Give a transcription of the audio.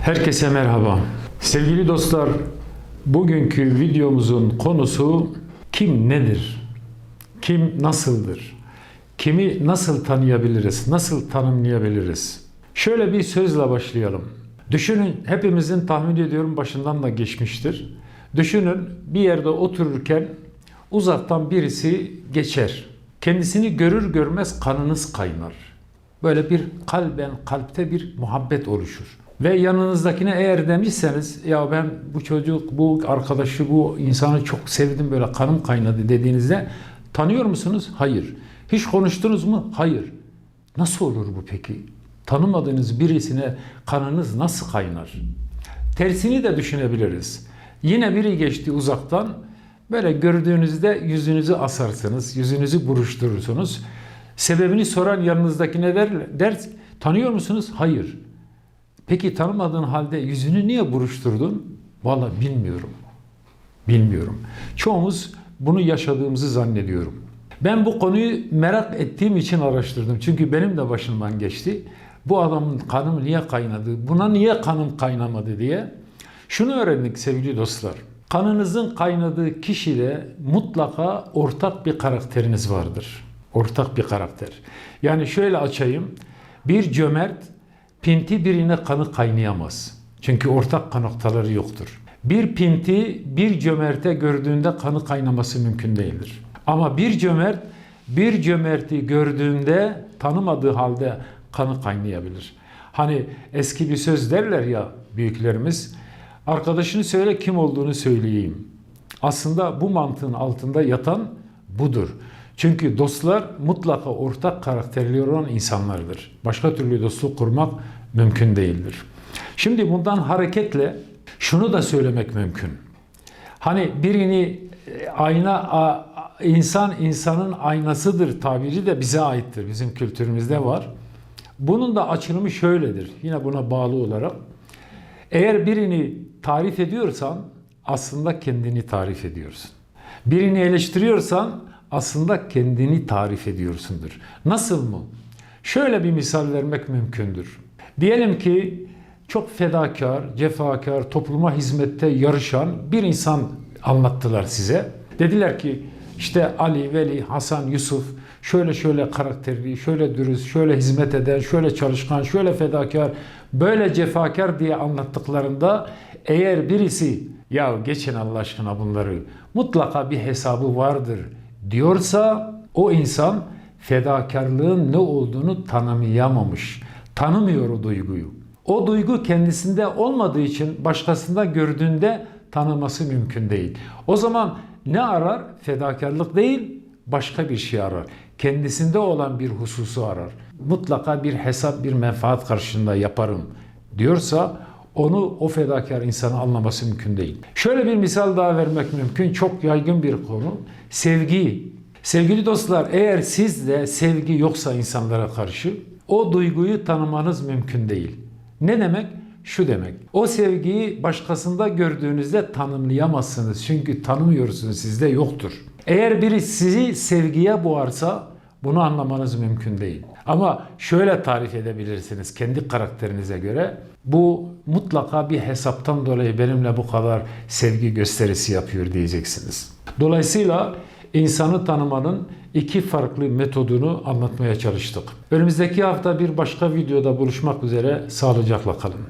Herkese merhaba. Sevgili dostlar, bugünkü videomuzun konusu kim nedir? Kim nasıldır? Kimi nasıl tanıyabiliriz? Nasıl tanımlayabiliriz? Şöyle bir sözle başlayalım. Düşünün, hepimizin tahmin ediyorum başından da geçmiştir. Düşünün bir yerde otururken uzaktan birisi geçer. Kendisini görür görmez kanınız kaynar. Böyle bir kalben kalpte bir muhabbet oluşur. Ve yanınızdakine eğer demişseniz ya ben bu çocuk, bu arkadaşı, bu insanı çok sevdim böyle kanım kaynadı dediğinizde tanıyor musunuz? Hayır. Hiç konuştunuz mu? Hayır. Nasıl olur bu peki? Tanımadığınız birisine kanınız nasıl kaynar? Tersini de düşünebiliriz. Yine biri geçti uzaktan böyle gördüğünüzde yüzünüzü asarsınız, yüzünüzü buruşturursunuz. Sebebini soran yanınızdakine der, der tanıyor musunuz? Hayır. Peki tanımadığın halde yüzünü niye buruşturdun? Vallahi bilmiyorum. Bilmiyorum. Çoğumuz bunu yaşadığımızı zannediyorum. Ben bu konuyu merak ettiğim için araştırdım. Çünkü benim de başımdan geçti. Bu adamın kanım niye kaynadı? Buna niye kanım kaynamadı diye. Şunu öğrendik sevgili dostlar. Kanınızın kaynadığı kişiyle mutlaka ortak bir karakteriniz vardır. Ortak bir karakter. Yani şöyle açayım. Bir cömert pinti birine kanı kaynayamaz. Çünkü ortak kan noktaları yoktur. Bir pinti bir cömerte gördüğünde kanı kaynaması mümkün değildir. Ama bir cömert bir cömerti gördüğünde tanımadığı halde kanı kaynayabilir. Hani eski bir söz derler ya büyüklerimiz arkadaşını söyle kim olduğunu söyleyeyim. Aslında bu mantığın altında yatan budur. Çünkü dostlar mutlaka ortak karakterli olan insanlardır. Başka türlü dostluk kurmak mümkün değildir. Şimdi bundan hareketle şunu da söylemek mümkün. Hani birini e, ayna insan insanın aynasıdır tabiri de bize aittir. Bizim kültürümüzde var. Bunun da açılımı şöyledir. Yine buna bağlı olarak eğer birini tarif ediyorsan aslında kendini tarif ediyorsun. Birini eleştiriyorsan aslında kendini tarif ediyorsundur. Nasıl mı? Şöyle bir misal vermek mümkündür. Diyelim ki çok fedakar, cefakar, topluma hizmette yarışan bir insan anlattılar size. Dediler ki işte Ali, Veli, Hasan, Yusuf şöyle şöyle karakterli, şöyle dürüst, şöyle hizmet eden, şöyle çalışkan, şöyle fedakar, böyle cefakar diye anlattıklarında eğer birisi ya geçin Allah aşkına bunları mutlaka bir hesabı vardır diyorsa o insan fedakarlığın ne olduğunu tanımlayamamış. Tanımıyor o duyguyu. O duygu kendisinde olmadığı için başkasında gördüğünde tanıması mümkün değil. O zaman ne arar? Fedakarlık değil, başka bir şey arar. Kendisinde olan bir hususu arar. Mutlaka bir hesap, bir menfaat karşılığında yaparım diyorsa onu o fedakar insanı anlaması mümkün değil. Şöyle bir misal daha vermek mümkün. Çok yaygın bir konu. Sevgi. Sevgili dostlar eğer sizde sevgi yoksa insanlara karşı o duyguyu tanımanız mümkün değil. Ne demek? Şu demek. O sevgiyi başkasında gördüğünüzde tanımlayamazsınız. Çünkü tanımıyorsunuz sizde yoktur. Eğer biri sizi sevgiye boğarsa bunu anlamanız mümkün değil. Ama şöyle tarif edebilirsiniz kendi karakterinize göre. Bu mutlaka bir hesaptan dolayı benimle bu kadar sevgi gösterisi yapıyor diyeceksiniz. Dolayısıyla insanı tanımanın iki farklı metodunu anlatmaya çalıştık. Önümüzdeki hafta bir başka videoda buluşmak üzere sağlıcakla kalın.